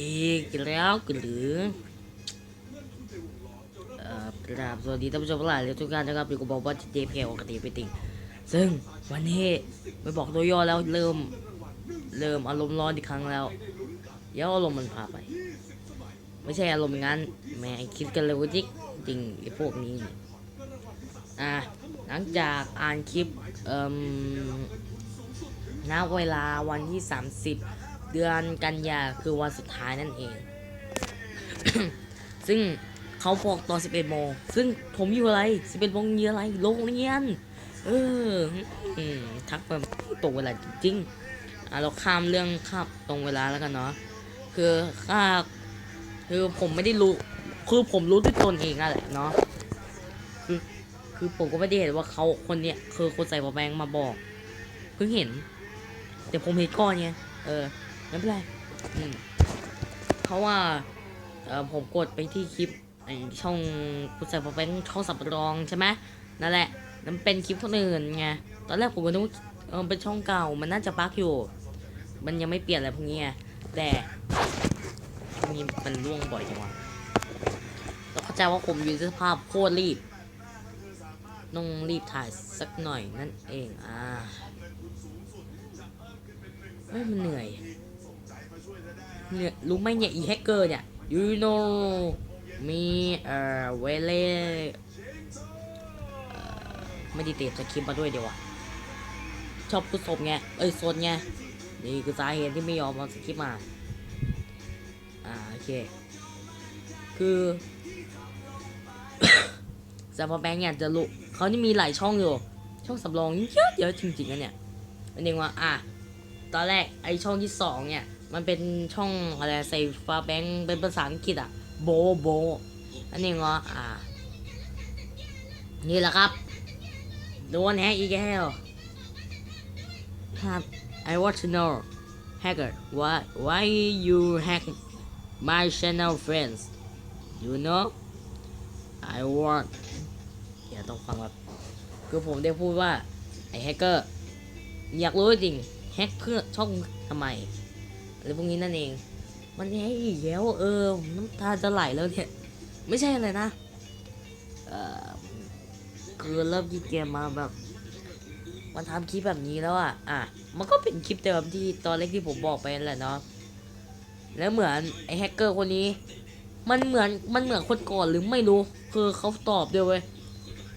อีกแล้วหรือเอ่อกราบสวัสดีท่านผู้ชมทั้งหลายทุกท่านนะครับอยู่กับบอกว่าเจเพลปกติไปติงซึ่งวันนี้ไม่บอกตัวย่อแล้วเริ่ม เริ่มอารมณ์ร้อนอีกครั้งแล้วเดี๋ยวอารมณ์มันพาไป ไม่ใช่อารมณ์งั้นแม่คิดกันเร็วจิกจริงไอ้พวกนี้อะหลังจากอ่านคลิปเอ่ม ณเวลาวันที่ 30 เดือนกันยาคือวันสุดท้ายนั่นเอง ซึ่งเขาบอกตอน 11โมงซึ่งผมอยู่อะไร 11โมงเยอะอะไรโรงเรียน เออทักไปตรงเวลาจริงๆอะเราข้ามเรื่องข้ามตรงเวลาแล้วกันเนาะคือค่าคือผมไม่ได้รู้คือผมรู้ด้วยตนเองนั่นแหละเนาะคือคือผมก็ไม่ได้เห็นว่าเขาคนเนี้ยคือคนใส่ปะแบงมาบอก พิ่งเห็น แต่ผมเห็นก่อนไงเออไม่เป็นไรเพราะว่าเออผมกดไปที่คลิปช่องคุณใส่ปะแบงช่องสับรองใช่ไหมนั่นแหละนั่นเป็นคลิปคนอื่นไงตอนแรกผมก็นึกว่าเออเป็นช่องเก่ามันน่าจะบั๊กอยู่ มันยังไม่เปลี่ยนอะไรพวกนี้ไงแต่ช่วงนี้มันร่วงบ่อยจังวะต้องเข้าใจว่าผมอยู่ในสภาพโคตรรีบ ต้องรีบถ่ายสักหน่อยนั่นเอง อ่าเฮ้ยมันเหนื่อยเนื่อยรู้ไหมเนี่ย อีแฮกเกอร์เนี่ย you know มีเอ่อเวเล่เอ่อไม่ได้เตรียมสคริปต์มาด้วยเดี๋ยวอะชอบพูดสมไง เอ้ยโซนไง นี่คือสาเหตุที่ไม่ยอมเอาสคริปต์มา อ่า โอเค คือซาพอแบงค์เนี่ยจะรู้ เขานี่มีหลายช่องอยู่ ช่องสำรองเยอะเยอะจริงๆนะเนี่ยอันนี้ว่าอะตอนแรกไอช่องที่สองเนี่ยมันเป็นช่องอะไรใส่ฟ้าแบงค์เป็นภาษาอังกฤษอะโบโบอันนี้ว่าอ่า นี่แหละครับโดนแฮกอีกแล้วครับ I want to know hacker why why you hack my channel friends you know I want อย่าต้องฟังแบบคือผมได้พูดว่า ไอ้แฮกเกอร์อยากรู้จริงแฮกเพื่อช่องทำไมอะไรพวกนี้นั่นเอง มันแฮกอีกแล้วเออน้ำตาจะไหลแล้วเนี่ย ไม่ใช่อะไรนะ เออคือเริ่มขี้เกียจมาแบบ มันทำคลิปแบบนี้แล้วอะ อะ มันก็เป็นคลิปเดิมที่ตอนแรกที่ผมบอกไปนั่นแหละเนาะแล้วเหมือนไอ้แฮกเกอร์คนนี้ มันเหมือนมันเหมือนคนก่อนหรือไม่รู้ คือเขาตอบด้วยเว้ย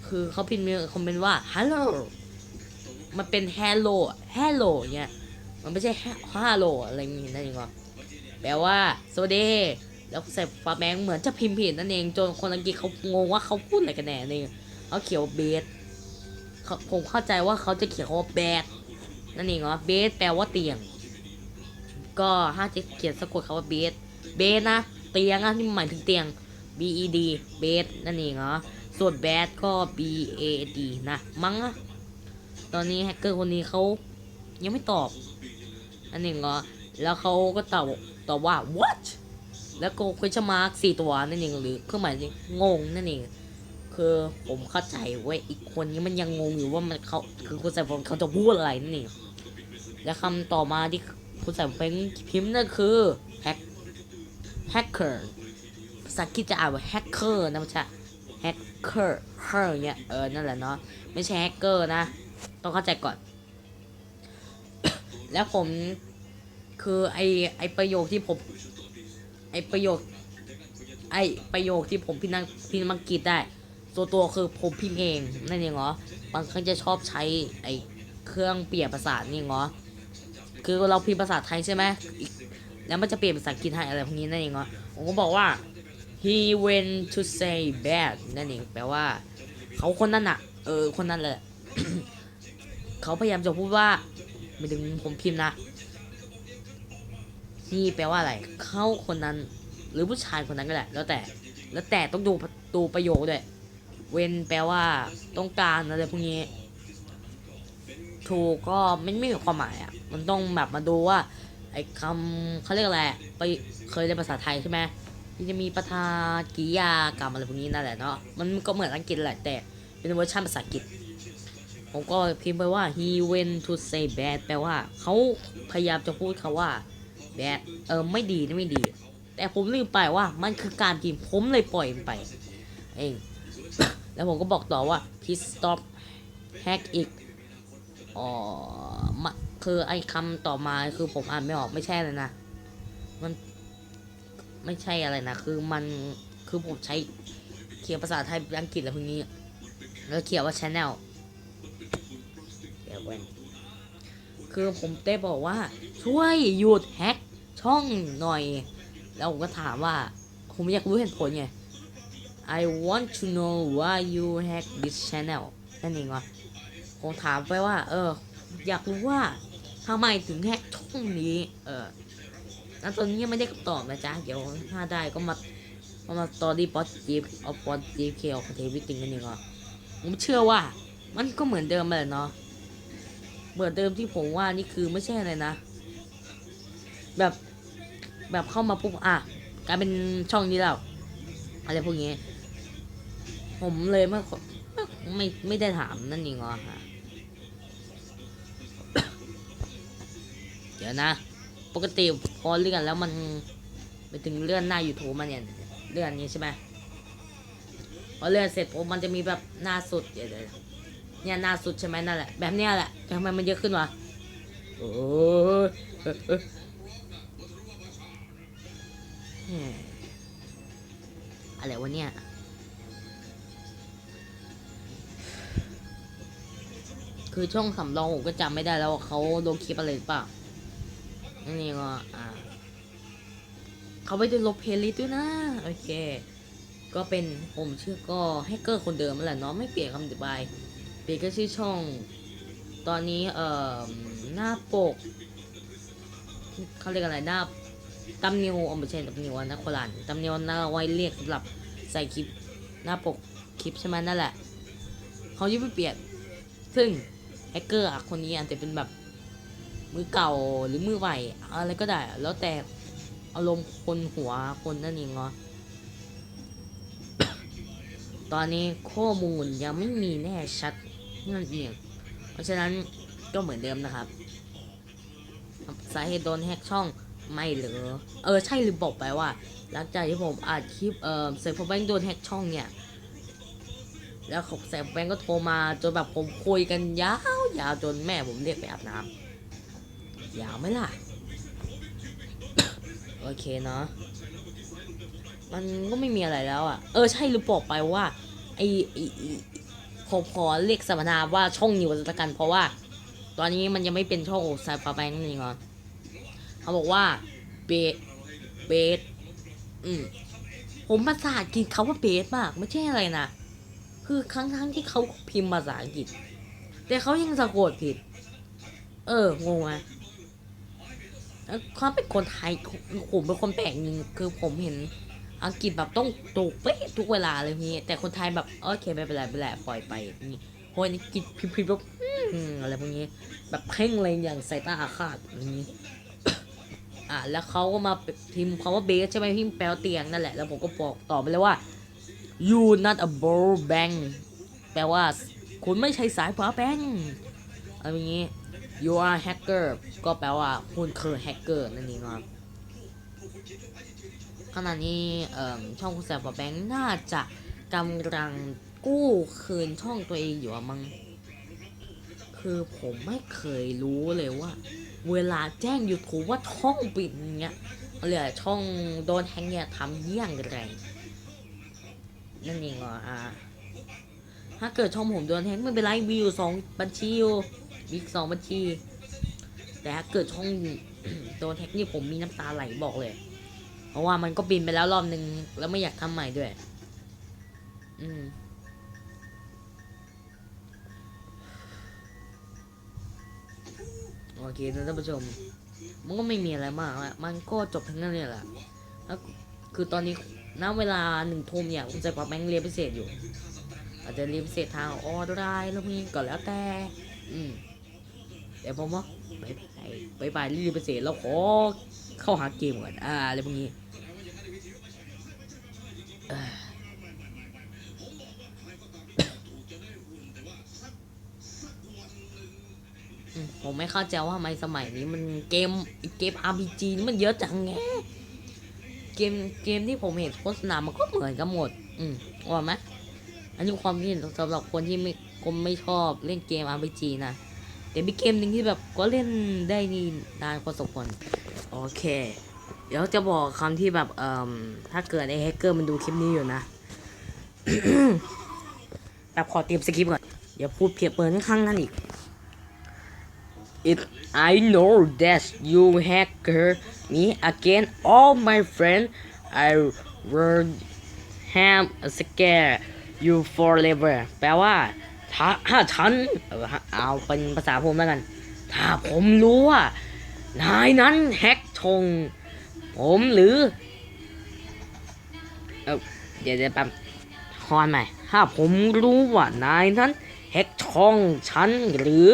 คือเขาพิมพ์คอมเมนต์ว่า hello มันเป็น hello hello เนี่ยมันไม่ใช่ hello อะไรอย่างงี้นั่นเองวะแปลว่าสวัสดีแล้วใส่ฟ้าแบงเหมือนจะพิมพ์ผิดนั่นเอง จนคนอังกฤษเขางงว่าเขาพูดอะไรกันแน่นี่เขาเขียวเบสเขาผมเข้าใจว่าเขาจะเขียนคำว่า bed นั่นเองเหรอ bed แปลว่าเตียง ก็ถ้าจะเขียนสะกดคำว่า bed bed นะ เตียงนะนี่หมายถึงเตียง b e d bed นั่นเองเหรอ ส่วน bed ก็ b a d นะมั้งอะตอนนี้แฮกเกอร์คนนี้เขายังไม่ตอบนั่นเองเหรอแล้วเขาก็ตอบตอบว่า what แล้วก็ question mark สี่ตัวนั่นเองหรือเครื่องหมายงงนั่นเองคือผมเข้าใจเว้ยอีกคนนี้มันยังงงอยู่ว่ามันเขาคือคุณใส่ผมเขาจะพูดอะไรนั่นเองและคำต่อมาที่คุณใส่เป็นพิมพ์นั่นคือ hack hacker ภาษาอังกฤษจะอ่านว่า hacker นะไม่ใช่ hacker her เนี่ยเออนั่นแหละเนาะไม่ใช่ hacker นะ ต้องเข้าใจก่อน แล้วผมคือไอไอประโยคที่ผมไอประโยค ไอประโยคที่ผมพิมพ์อังพิมพ์อังกฤษได้ ตัวตัวคือผมพิมพ์เองนั่นเองเหรอบางครั้งจะชอบใช้ไอเครื่องเปลี่ยนภาษานี่เหรอคือเราพิมพ์ภาษาไทยใช่ไหมแล้วมันจะเปลี่ยนภาษาอังกฤษให้อะไรพวกนี้นั่นเองเหรอผมก็บอกว่า he went to say bad นั่นเองแปลว่า เขาคนนั้นอะเออคนนั้นแหละ เขาพยายามจะพูดว่า ไม่ถึงผมพิมพ์นะ นี่แปลว่าอะไร เขาคนนั้น หรือผู้ชายคนนั้นก็แหละ แล้วแต่ แล้วแต่ต้องดูดูประโยคด้วย เว้นแปลว่า ต้องการอะไรพวกนี้ถูกก็ไม่ไม่มีความหมายอะ มันต้องแบบมาดูว่าไอ้คำเขาเรียกอะไรไปเคยเรียนภาษาไทยใช่ไหม ที่จะมีประธานกริยากรรมอะไรพวกนี้นั่นแหละเนาะมันก็เหมือนอังกฤษแหละแต่เป็นเวอร์ชันภาษาอังกฤษผมก็พิมพ์ไปว่า he went to say bad แปลว่าเขาพยายามจะพูดคาว่า bad เออไม่ดีนะไม่ดี แต่ผมลืมไปว่ามันคือการพิมพ์ผมเลยปล่อยมันไป เอง แล้วผมก็บอกต่อว่า please stop hack it อ๋อมะคือไอ้คำต่อมาคือผมอ่านไม่ออกไม่ใช่เลยนะ มัน ไม่ใช่อะไรนะ คือมันคือผมใช้เขียนภาษาไทยอังกฤษอะไรพวกนี้ แล้วเขียนว่า channel เดี๋ยวเว้นคือผมได้บอกว่าช่วยหยุดแฮกช่องหน่อย แล้วผมก็ถามว่า ผมอยากรู้เหตุผลไง I want to know why you hack this channel นั่นเองวะผมถามไปว่า เออ อยากรู้ว่าทำไมถึงแฮกช่องนี้ เออ แล้วตอนนี้ยังไม่ได้คำตอบนะจ๊ะ เดี๋ยวถ้าได้ก็มาก็มาตอรี่ป๊อตจีบเอาป๊อตจีบเคเอาเทวิติงกันดีกว่าผมเชื่อว่า มันก็เหมือนเดิมเลยเนาะเหมือนเดิมที่ผมว่านี่คือไม่ใช่อะไรนะ แบบแบบเข้ามาปุ๊บอะกลายเป็นช่องนี้แล้วอะไรพวกนี้ ผมเลยไม่ค่อยไม่ไม่ไม่ได้ถามนั่นเองเหรอฮะเดี๋ยวนะ ปกติพอเลื่อนแล้วมันไปถึงเลื่อนหน้า YouTube มันเนี่ยเลื่อนนี้ใช่ไหมพอเลื่อนเสร็จผมมันจะมีแบบหน้าสุดเดี๋ยวเนี่ยหน้าสุดใช่ไหมนั่นแหละแบบเนี้ยแหละทำไมมันเยอะขึ้นวะโอ้ยอะไรวะเนี่ยคือช่องสำรองผมก็จำไม่ได้แล้วเขาลงคลิปอะไรหรือเปล่า นี่ก็อ่าเขาไม่ได้ลบเพลย์ลิสต์ด้วยนะ โอเค ก็เป็นผมชื่อก็แฮกเกอร์คนเดิมนั่นแหละเนาะไม่เปลี่ยนคำอธิบายเปลี่ยนก็ชื่อช่อง ตอนนี้เอ่อหน้าปกเขาเรียกอะไรหน้าตำเนียวอาไม่ใช่ตำเนียวนะโคราชตำเนียวน่าไว้เรียกสำหรับใส่คลิปหน้าปกคลิปใช่ไหมนั่นแหละเขายังไม่เปลี่ยน ซึ่งแฮกเกอร์คนนี้อาจจะเป็นแบบ มือเก่าหรือมือใหม่อะไรก็ได้ แล้วแต่อารมณ์คนหัวคนนั่นเองเนาะตอนนี้ข้อมูลยังไม่มีแน่ชัดนั่นเองเพราะฉะนั้นก็เหมือนเดิมนะครับสาเหตุโดนแฮกช่องไม่เหรอเออใช่หรือบอกไปว่า หลังจากที่ผมอัดคลิปเออเซฟแบงค์โดนแฮกช่องเนี่ยแล้วของแซมแบงค์ก็โทรมาจนแบบผมคุยกันยาวยาวจนแม่ผมเรียกไปอาบน้ำ ยาวไหมล่ะ โอเคเนาะมันก็ไม่มีอะไรแล้วอะ เออใช่หรือบอกไปว่าไอไอไอ้ขอพอเรียกสัมนาว่าช่องนิวสกัน เพราะว่า ตอนนี้มันยังไม่เป็นช่องไซฟาแบงค์นี่ก่อนเขาบอกว่าเบสเบสอืมผมภาษาอังกฤษเขาว่าเบสมาก ไม่ใช่อะไรนะคือครั้งทั้งที่เขาพิมพ์ภาษาอังกฤษ แต่เขายังสะกดผิด เอองงไหม ความเป็นคนไทยผมเป็นคนแปลกหนึงคือผมเห็นอังกฤษแบบต้องถูกเป๊ะทุกเวลาเลยพี่แต่คนไทยแบบโอเคไม่เป็นไรไม่เป็นไรปล่อยไปนี่เพราะอังกฤษพิมพ์แบบอืมอะไรพวกนี้ แบบเพ่งเลยอย่างสายตาอาฆาตอย่างนี้อะแล้วเขาก็มาพิมพ์คำว่าเบสใช่ไหมพิมพ์แปลเตียงนั่นแหละแล้วผมก็บอกต่อไปเลยว่า you not a ball bank แปลว่าคุณไม่ใช่สายฟ้าแบงอะไรอย่างนี้ you are hacker ก็แปลว่าคุณคือแฮกเกอร์นั่นเองครับขณะนี้ช่องคุณแสบฟ้าแบงค์น่าจะกำลังกู้คืนช่องตัวเองอยู่อะมั้งคือผมไม่เคยรู้เลยว่า เวลาแจ้ง YouTube ว่าช่องปิดเงี้ยเหลือช่องโดนแฮงเนี่ยทำเยี่ยงไรนั่นเองเหรออ่าถ้าเกิดช่องผมโดนแฮงไม่เป็นไรมีอยู่สองบัญชีอยู่ มีสองบัญชี แต่ถ้าเกิดช่องโดนแฮกนี่ผมมีน้ำตาไหลบอกเลย เพราะว่ามันก็บินไปแล้วรอบนึง แล้วไม่อยากทำใหม่ด้วย อืมโอเคนะท่านผู้ชม มันก็ไม่มีอะไรมากละมันก็จบทั้งนั้นเลยแหละ แล้วคือตอนนี้ณเวลาหนึ่งทุ่มเนี่ยผมจะปรับแบงค์เรียนพิเศษอยู่ อาจจะเรียนพิเศษทางออนไลน์แล้วมีก็แล้วแต่ อืม แต่ผมว่าไปไปไปไปเรียนพิเศษแล้วขอเข้าหาเกมก่อนอ่าอะไรพวกนี้ผมไม่เข้าใจว่าทำไมสมัยนี้มันเกมเกม RPG นี่มันเยอะจังแงเกมเกมที่ผมเห็นโฆษณามันก็เหมือนกันหมด อืมว่าไหมอันนี้ความคิดสำหรับคนที่ไม่คนไม่ชอบเล่นเกม RPG นะ แต่มีเกมหนึ่งที่แบบก็เล่นได้นี่นานพอสมควรโอเค เดี๋ยวจะบอกคำที่แบบเอ่มถ้าเกิดไอ้แฮกเกอร์มันดูคลิปนี้อยู่นะแบบขอเตรียมสคริปต์ก่อนอย่าพูดเพียบเปินข้างนั้นอีก It I know that you hacker me again all my friends I will have a scare you forever แปลว่า ถ้าถ้าฉันเออเอาเป็นภาษาผมแล้วกัน ถ้าผมรู้ว่านายนั้นแฮกชง ผมหรือ เออเดี๋ยวเดี๋ยวแป๊บคอนใหม่ ถ้าผมรู้ว่านายนั้นแฮกช่องฉันหรือ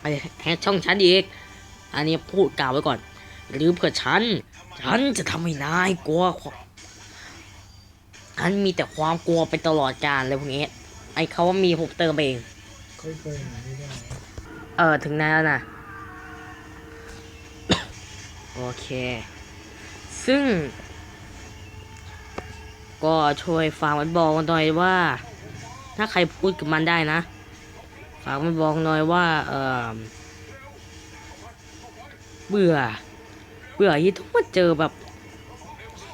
ไอแฮกช่องฉันอีก อันนี้พูดกล่าวไว้ก่อน หรือเพื่อฉัน ฉันจะทำให้นายกลัวฉันมีแต่ความกลัวไปตลอดกาลเลยพวกนี้ ไอ้เขาว่ามีผมเติมไปเองค่อยๆหน่อยไม่ได้เออถึงนายแล้วนะโอเค ซึ่ง ก็ช่วยฝากมันบอกหน่อยว่า ถ้าใครพูดกับมันได้นะ ฝากมันบอกหน่อยว่า เออเบื่อ เบื่อที่ต้องมาเจอแบบ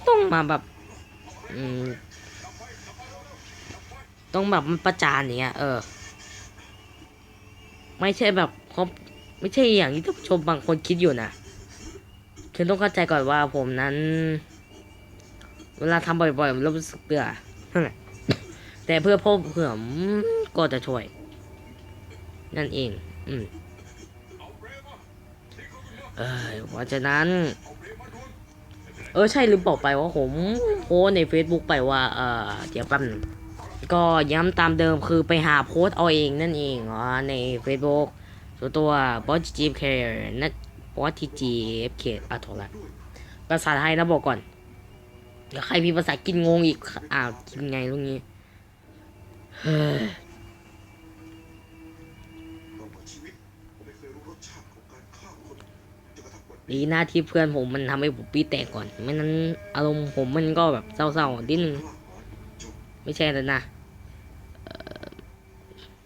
ต้องมาแบบ อืม ต้องแบบมันประจานอย่างเงี้ย เออ ไม่ใช่แบบเขาไม่ใช่อย่างที่ท่านผู้ชมบางคนคิดอยู่นะคือต้องเข้าใจก่อนว่าผมนั้น เวลาทำบ่อยๆผมรู้สึกเบื่อนั่นแหละแต่เพื่อพบเผื่อมก็จะช่วย นั่นเอง อืมเออเพราะฉะนั้น เออใช่ลืมบอกไปว่าผมโพสใน Facebook ไปว่า เออเดี๋ยวแป๊บนึง ก็ย้ำตามเดิมคือไปหาโพสต์เอาเองนั่นเองอ๋อใน Facebook ส่วนตัวบอสจีเคนั่นบอสทีจีเอฟเคอะถูกละภาษาไทยนะบอกก่อนเดี๋ยวใครมีภาษากินงงอีกอ้าวกินไงตรงนี้เฮ้ยตลอดชีวิตผมไม่เคยรู้รสชาติของการฆ่าคนจนกระทั่งวันนี้ดีหน้าที่เพื่อนผมมันทำให้ผมปีแตกก่อน ไม่นั้นอารมณ์ผมมันก็แบบเศร้าๆนิดนึง ไม่ใช่แล้วนะ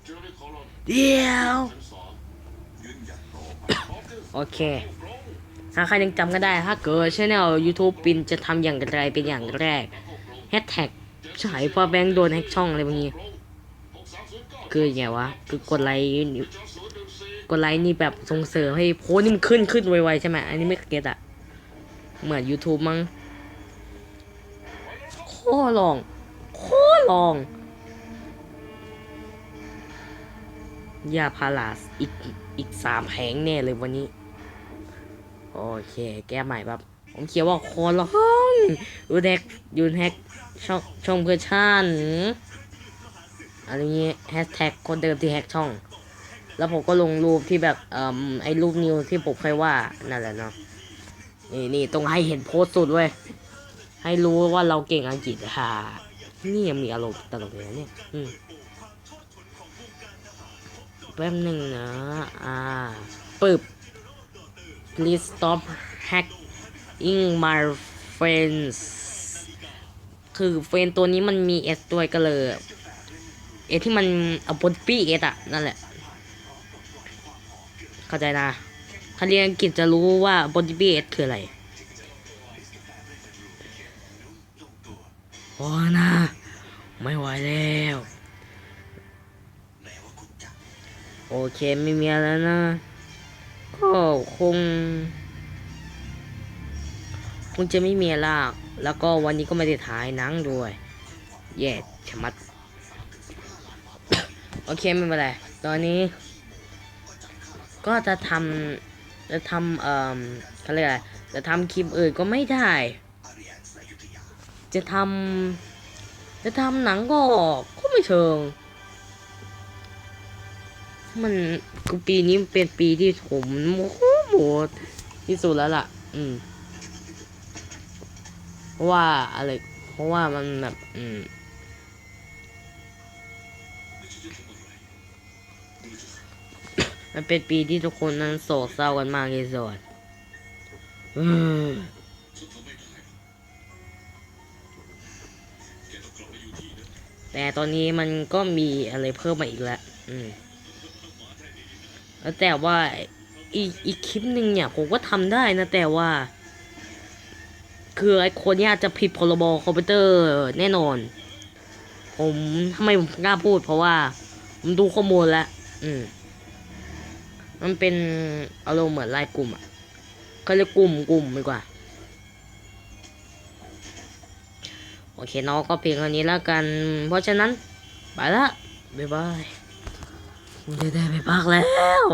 เจอในคอลอน เดี๋ยว โอเคถ้าใครยังจำกันได้ ถ้าเกิดช anel YouTube ปินจะทำอย่างไรเป็นอย่างแรกแฮชแท็กฉายพอแบงค์โดนแฮกช่องอะไรพวกนี้คือไงวะ คือกดไลค์กดไลค์นี่แบบส่งเสริมให้โพสนี่มันขึ้นขึ้นไวๆใช่ไหมอันนี้ไม่เก็ตอะเหมือน YouTube มั้งโคตรลอง โคตรลอง ยาพาราสอีกอีกสามแผงแน่เลยวันนี้ โอเค แก้ใหม่แบบผมเขียนว่าคนละห้องยูแฮกยูแฮกช่องช่องเพื่อชาติอะไรเงี้ยแฮชแท็กคนเดิมที่แฮกช่อง แล้วผมก็ลงรูปที่แบบเอ่อไอ้รูปนิวที่ผมเคยว่านั่นแหละเนาะนี่นี่ต้องให้เห็นโพสต์สุดเว้ยให้รู้ว่าเราเก่งอังกฤษฮ่านี่ยังมีอารมณ์ตลกเลยเนี่ย อืม แป๊บหนึ่งนะอ่าปึ๊บ please stop hacking my friends คือเฟนตัวนี้มันมี S ด้วยก็เลยเอที่มันเอาบนปี้เอสอะนั่นแหละ เข้าใจนะถ้าเรียนอังกฤษจะรู้ว่าบนปี้เอสคืออะไรโอ้นะไม่ไหวแล้ เคไม่มีอะไรแล้วนะ ก็คง คงจะไม่มีอะไรละแล้วก็วันนี้ก็ไม่ได้ถ่ายหนังด้วย แย่ชะมัด โอเคไม่เป็นไร ตอนนี้ ก็จะทำจะทำเอ่อเขาเรียกอะไรจะทำคลิปอื่นก็ไม่ได้ จะทำจะทำหนังก็ก็ไม่เชิง มันปีนี้เป็นปีที่ผมโมโหโหดที่สุดแล้วล่ะ อืมเพราะว่าอะไร เพราะว่ามันแบบอืมมันเป็นปีที่ทุกคนนั้นโศกเศร้ากันมากที่สุดอืมฉันทำไม่ได้หรอกแกต้องกลับมาอยู่ที่นั่นแต่ตอนนี้มันก็มีอะไรเพิ่มมาอีกแล้ว อืม แต่ว่าอีกอีกคลิปหนึ่งเนี่ยผมก็ทำได้นะแต่ว่า คือไอ้คนเนี้ยจะผิดพรบคอมพิวเตอร์แน่นอน ผมทำไมผมกล้าพูด เพราะว่า ผมดูข้อมูลแล้ว อืม มันเป็นอารมณ์เหมือนไลน์กลุ่มอะก็เรียกกลุ่มกลุ่มดีกว่า โอเคน้องก็เพียงเท่านี้แล้วกัน เพราะฉะนั้น ไปละ บ๊ายบายผมจะได้ไปพักแล้ว